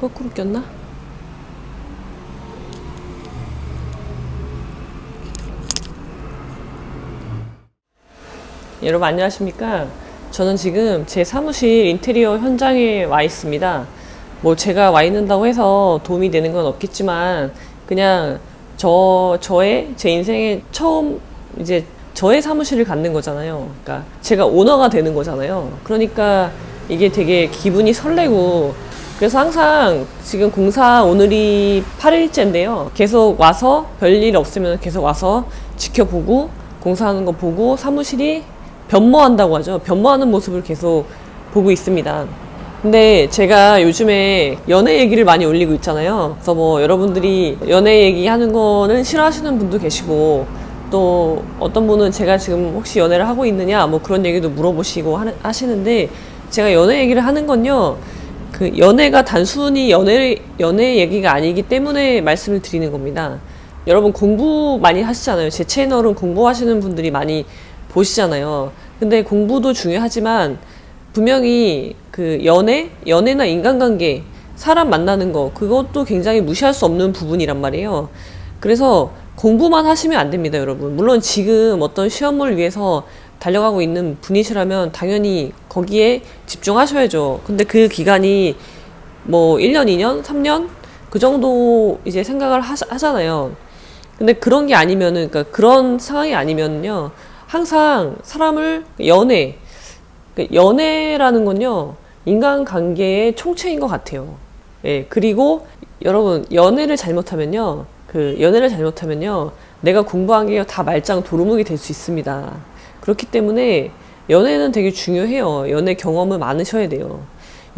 거꾸로 꼈나? 여러분 안녕하십니까? 저는 지금 제 사무실 인테리어 현장에 와 있습니다. 뭐 제가 와 있는다고 해서 도움이 되는 건 없겠지만 그냥 저 저의 제 인생에 처음 이제 저의 사무실을 갖는 거잖아요. 그러니까 제가 오너가 되는 거잖아요. 그러니까 이게 되게 기분이 설레고 그래서 항상 지금 공사 오늘이 8일째인데요. 계속 와서 별일 없으면 계속 와서 지켜보고 공사하는 거 보고 사무실이 변모한다고 하죠. 변모하는 모습을 계속 보고 있습니다. 근데 제가 요즘에 연애 얘기를 많이 올리고 있잖아요. 그래서 뭐 여러분들이 연애 얘기하는 거는 싫어하시는 분도 계시고 또 어떤 분은 제가 지금 혹시 연애를 하고 있느냐 뭐 그런 얘기도 물어보시고 하시는데 제가 연애 얘기를 하는 건요. 그 연애가 단순히 연애 연애 얘기가 아니기 때문에 말씀을 드리는 겁니다. 여러분 공부 많이 하시잖아요. 제 채널은 공부하시는 분들이 많이 보시잖아요. 근데 공부도 중요하지만 분명히 그 연애, 연애나 인간관계, 사람 만나는 거 그것도 굉장히 무시할 수 없는 부분이란 말이에요. 그래서 공부만 하시면 안 됩니다, 여러분. 물론 지금 어떤 시험을 위해서 달려가고 있는 분이시라면 당연히 거기에 집중하셔야죠. 근데 그 기간이 뭐 1년, 2년, 3년 그 정도 이제 생각을 하, 하잖아요. 근데 그런 게 아니면은 그러니까 그런 상황이 아니면요. 항상 사람을 연애 그 연애라는 건요. 인간 관계의 총체인 것 같아요. 예. 그리고 여러분 연애를 잘못하면요. 그 연애를 잘못하면요. 내가 공부한 게 다 말짱 도루묵이 될 수 있습니다. 그렇기 때문에 연애는 되게 중요해요. 연애 경험을 많으셔야 돼요.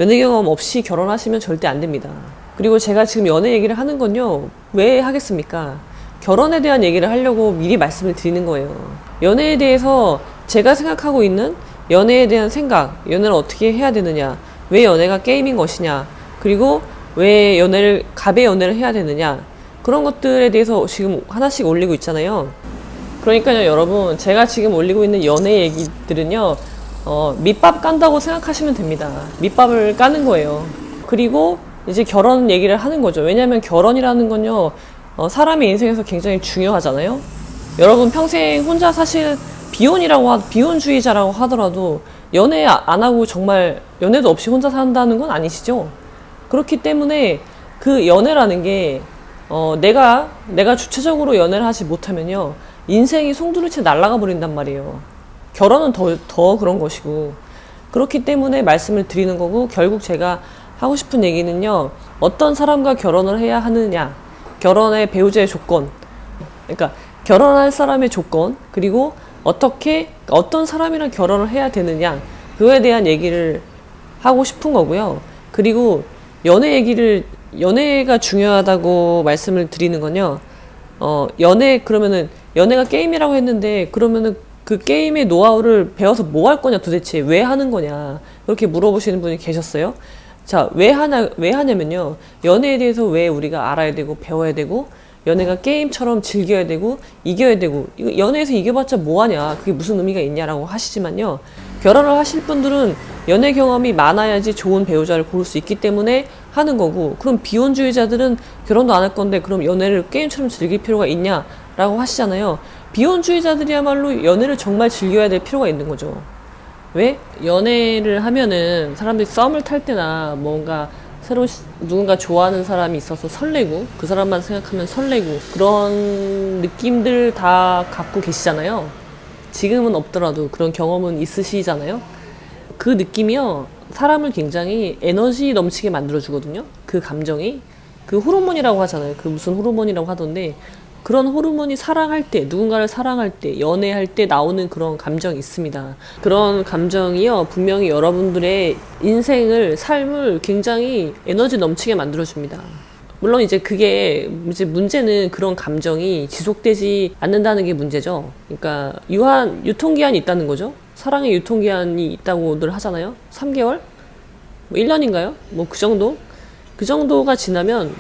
연애 경험 없이 결혼하시면 절대 안 됩니다. 그리고 제가 지금 연애 얘기를 하는 건요. 왜 하겠습니까? 결혼에 대한 얘기를 하려고 미리 말씀을 드리는 거예요. 연애에 대해서 제가 생각하고 있는 연애에 대한 생각, 연애를 어떻게 해야 되느냐, 왜 연애가 게임인 것이냐, 그리고 왜 연애를, 갑의 연애를 해야 되느냐, 그런 것들에 대해서 지금 하나씩 올리고 있잖아요. 그러니까요, 여러분, 제가 지금 올리고 있는 연애 얘기들은요, 어, 밑밥 깐다고 생각하시면 됩니다. 밑밥을 까는 거예요. 그리고 이제 결혼 얘기를 하는 거죠. 왜냐하면 결혼이라는 건요, 어, 사람의 인생에서 굉장히 중요하잖아요. 여러분 평생 혼자 사실 비혼이라고 하, 비혼주의자라고 하더라도 연애 안 하고 정말 연애도 없이 혼자 산다는 건 아니시죠? 그렇기 때문에 그 연애라는 게 어, 내가 내가 주체적으로 연애를 하지 못하면요 인생이 송두리째 날아가 버린단 말이에요. 결혼은 더 더 그런 것이고 그렇기 때문에 말씀을 드리는 거고 결국 제가 하고 싶은 얘기는요 어떤 사람과 결혼을 해야 하느냐 결혼의 배우자의 조건 그러니까 결혼할 사람의 조건 그리고 어떻게 어떤 사람이랑 결혼을 해야 되느냐 그거에 대한 얘기를 하고 싶은 거고요. 그리고 연애 얘기를 연애가 중요하다고 말씀을 드리는 건요. 어, 연애 그러면은 연애가 게임이라고 했는데 그러면은 그 게임의 노하우를 배워서 뭐 할 거냐 도대체? 왜 하는 거냐? 그렇게 물어보시는 분이 계셨어요. 자, 왜 하냐 왜 하냐면요. 연애에 대해서 왜 우리가 알아야 되고 배워야 되고 연애가 게임처럼 즐겨야 되고 이겨야 되고 이거 연애에서 이겨봤자 뭐하냐? 그게 무슨 의미가 있냐라고 하시지만요. 결혼을 하실 분들은 연애 경험이 많아야지 좋은 배우자를 고를 수 있기 때문에 하는 거고 그럼 비혼주의자들은 결혼도 안 할 건데 그럼 연애를 게임처럼 즐길 필요가 있냐 라고 하시잖아요 비혼주의자들이야말로 연애를 정말 즐겨야 될 필요가 있는 거죠 왜 연애를 하면은 사람들이 썸을 탈 때나 뭔가 새로 시- 누군가 좋아하는 사람이 있어서 설레고 그 사람만 생각하면 설레고 그런 느낌들 다 갖고 계시잖아요. 지금은 없더라도 그런 경험은 있으시잖아요. 그 느낌이요. 사람을 굉장히 에너지 넘치게 만들어주거든요. 그 감정이. 그 호르몬이라고 하잖아요. 그 무슨 호르몬이라고 하던데 그런 호르몬이 사랑할 때, 누군가를 사랑할 때, 연애할 때 나오는 그런 감정이 있습니다. 그런 감정이요, 분명히 여러분들의 인생을, 삶을 굉장히 에너지 넘치게 만들어줍니다. 물론 이제 그게 이제 문제는 그런 감정이 지속되지 않는다는 게 문제죠. 그러니까 유한 유통기한이 있다는 거죠. 사랑의 유통기한이 있다고들 하잖아요. 3개월? 뭐 1년인가요? 뭐 그 정도? 그 정도가 지나면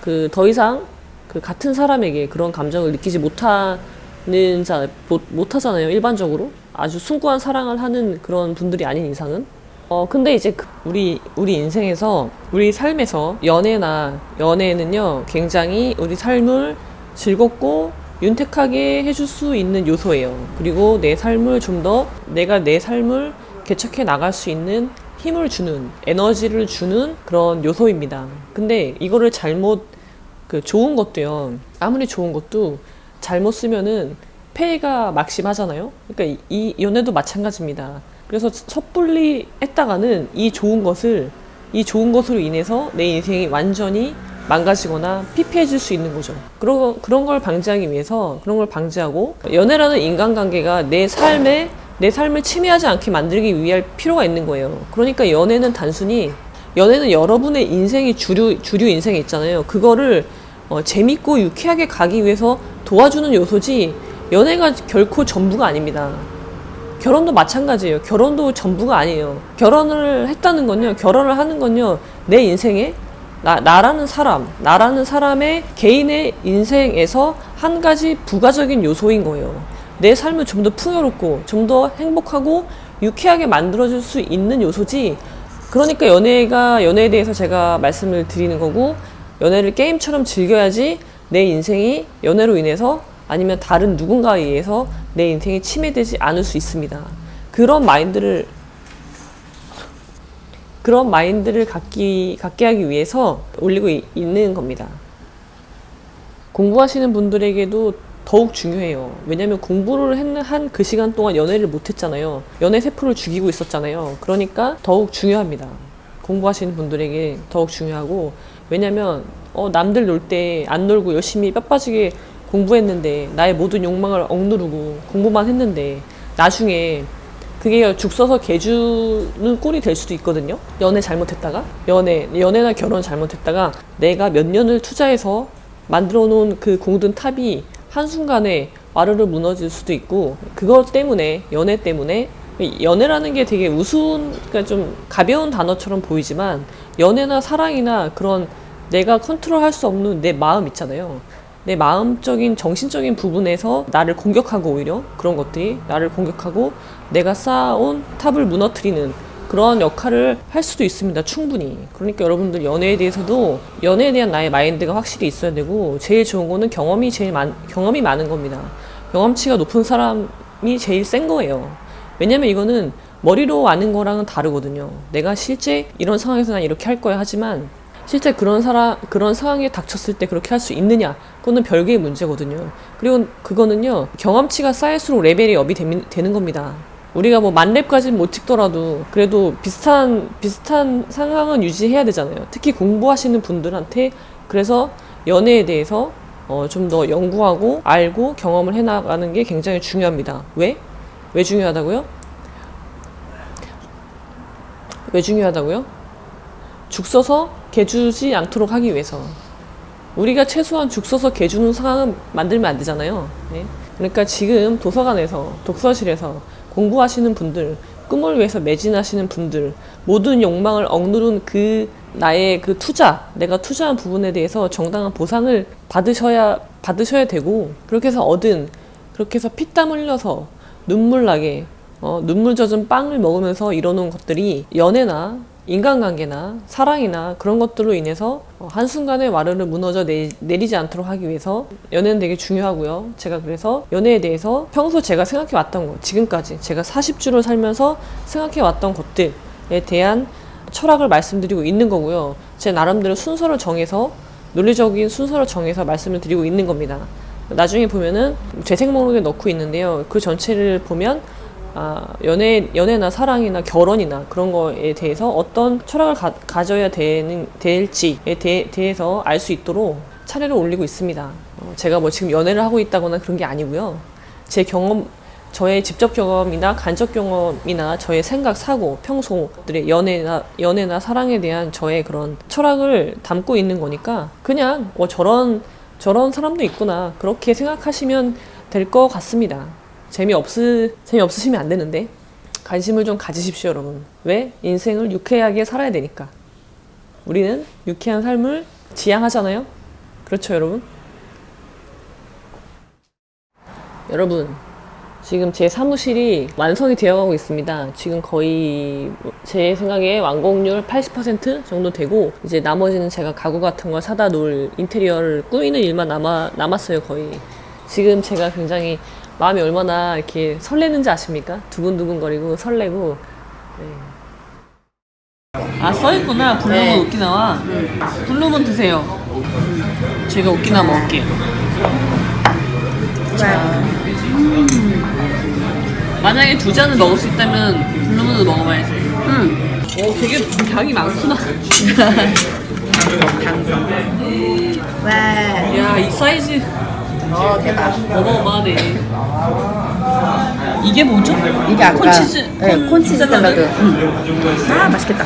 그 더 이상 그 같은 사람에게 그런 감정을 느끼지 못하는 자 못, 못하잖아요. 일반적으로 아주 숭고한 사랑을 하는 그런 분들이 아닌 이상은 어, 근데 이제 그- 우리, 우리 인생에서, 우리 삶에서 연애나, 연애는요, 굉장히 우리 삶을 즐겁고 윤택하게 해줄 수 있는 요소예요. 그리고 내 삶을 좀 더, 내가 내 삶을 개척해 나갈 수 있는 힘을 주는, 에너지를 주는 그런 요소입니다. 근데 이거를 잘못, 그 좋은 것도요, 아무리 좋은 것도 잘못 쓰면은 폐해가 막심하잖아요. 그러니까 이, 이 연애도 마찬가지입니다. 그래서 섣불리 했다가는 이 좋은 것을 이 좋은 것으로 인해서 내 인생이 완전히 망가지거나 피폐해질 수 있는 거죠. 그런 그런 걸 방지하기 위해서 그런 걸 방지하고 연애라는 인간관계가 내 삶에 내 삶을 침해하지 않게 만들기 위할 필요가 있는 거예요. 그러니까 연애는 단순히 연애는 여러분의 인생이 주류 주류 인생이 있잖아요. 그거를 어, 재밌고 유쾌하게 가기 위해서 도와주는 요소지 연애가 결코 전부가 아닙니다. 결혼도 마찬가지예요. 결혼도 전부가 아니에요. 결혼을 했다는 건요, 결혼을 하는 건요, 내 인생에 나, 나라는 사람, 나라는 사람의 개인의 인생에서 한 가지 부가적인 요소인 거예요. 내 삶을 좀 더 풍요롭고, 좀 더 행복하고, 유쾌하게 만들어줄 수 있는 요소지. 그러니까 연애가, 연애에 대해서 제가 말씀을 드리는 거고, 연애를 게임처럼 즐겨야지 내 인생이 연애로 인해서 아니면 다른 누군가에 의해서 내 인생이 침해되지 않을 수 있습니다. 그런 마인드를 그런 마인드를 갖기 갖게 하기 위해서 올리고 이- 있는 겁니다. 공부하시는 분들에게도 더욱 중요해요. 왜냐면 공부를 한 그 시간 동안 연애를 못 했잖아요. 연애 세포를 죽이고 있었잖아요. 그러니까 더욱 중요합니다. 공부하시는 분들에게 더욱 중요하고 왜냐면 어, 남들 놀 때 안 놀고 열심히 뼈 빠지게 공부했는데 나의 모든 욕망을 억누르고 공부만 했는데 나중에 그게 죽 써서 개주는 꼴이 될 수도 있거든요. 연애 잘못했다가 연애 연애나 결혼 잘못했다가 내가 몇 년을 투자해서 만들어 놓은 그 공든 탑이 한순간에 와르르 무너질 수도 있고 그것 때문에 연애 때문에 연애라는 게 되게 우스운 그러니까 좀 가벼운 단어처럼 보이지만 연애나 사랑이나 그런 내가 컨트롤할 수 없는 내 마음 있잖아요. 내 마음적인 정신적인 부분에서 나를 공격하고 오히려 그런 것들이 나를 공격하고 내가 쌓아온 탑을 무너뜨리는 그런 역할을 할 수도 있습니다. 충분히. 그러니까 여러분들 연애에 대해서도 연애에 대한 나의 마인드가 확실히 있어야 되고 제일 좋은 거는 경험이 제일 많 경험이 많은 겁니다. 경험치가 높은 사람이 제일 센 거예요. 왜냐면 이거는 머리로 아는 거랑은 다르거든요. 내가 실제 이런 상황에서 난 이렇게 할 거야 하지만 실제 그런 사람 그런 상황에 닥쳤을 때 그렇게 할 수 있느냐 그거는 별개의 문제거든요. 그리고 그거는요 경험치가 쌓일수록 레벨이 업이 되, 되는 겁니다. 우리가 뭐 만렙까지는 못 찍더라도 그래도 비슷한 비슷한 상황은 유지해야 되잖아요. 특히 공부하시는 분들한테 그래서 연애에 대해서 어, 좀 더 연구하고 알고 경험을 해나가는 게 굉장히 중요합니다. 왜? 왜 중요하다고요? 왜 중요하다고요? 죽 써서 개주지 않도록 하기 위해서 우리가 최소한 죽 써서 개주는 상황은 만들면 안 되잖아요. 네? 그러니까 지금 도서관에서 독서실에서 공부하시는 분들 꿈을 위해서 매진하시는 분들 모든 욕망을 억누른 그 나의 그 투자 내가 투자한 부분에 대해서 정당한 보상을 받으셔야 받으셔야 되고 그렇게 해서 얻은 그렇게 해서 피땀 흘려서 눈물 나게 어, 눈물 젖은 빵을 먹으면서 이뤄놓은 것들이 연애나 인간관계나 사랑이나 그런 것들로 인해서 어, 한순간에 와르르 무너져 내, 내리지 않도록 하기 위해서 연애는 되게 중요하고요. 제가 그래서 연애에 대해서 평소 제가 생각해 왔던 것, 지금까지 제가 40주를 살면서 생각해 왔던 것들에 대한 철학을 말씀드리고 있는 거고요. 제 나름대로 순서를 정해서 논리적인 순서를 정해서 말씀을 드리고 있는 겁니다. 나중에 보면은 재생 목록에 넣고 있는데요. 그 전체를 보면 아, 연애, 연애나 사랑이나 결혼이나 그런 거에 대해서 어떤 철학을 가, 가져야 되는, 될지에 대, 대해서 알 수 있도록 차례를 올리고 있습니다. 어, 제가 뭐 지금 연애를 하고 있다거나 그런 게 아니고요. 제 경험, 저의 직접 경험이나 간접 경험이나 저의 생각, 사고, 평소들의 연애나, 연애나 사랑에 대한 저의 그런 철학을 담고 있는 거니까 그냥 뭐 저런, 저런 사람도 있구나. 그렇게 생각하시면 될 것 같습니다. 재미없으, 재미없으시면 안 되는데. 관심을 좀 가지십시오, 여러분. 왜? 인생을 유쾌하게 살아야 되니까. 우리는 유쾌한 삶을 지향하잖아요? 그렇죠, 여러분? 여러분, 지금 제 사무실이 완성이 되어가고 있습니다. 지금 거의 제 생각에 완공률 80% 정도 되고 이제 나머지는 제가 가구 같은 걸 사다 놓을 인테리어를 꾸미는 일만 남아 남았어요 거의. 지금 제가 굉장히 마음이 얼마나 이렇게 설레는지 아십니까? 두근두근거리고 설레고. 네. 아 써있구나 블루문 네. 오키나와. 블루문 드세요. 제가 오키나와 먹을게요. 만약에 두 잔을 먹을 수 있다면 블루문을 먹어봐야지. 음. 오, 되게 당이 많구나. 와. 야, 이 사이즈 어 대박. 어마어마하네. 이게 뭐죠? 이게 아까 콘치즈. 네, 콘치즈 샐러드. 음. 아 맛있겠다.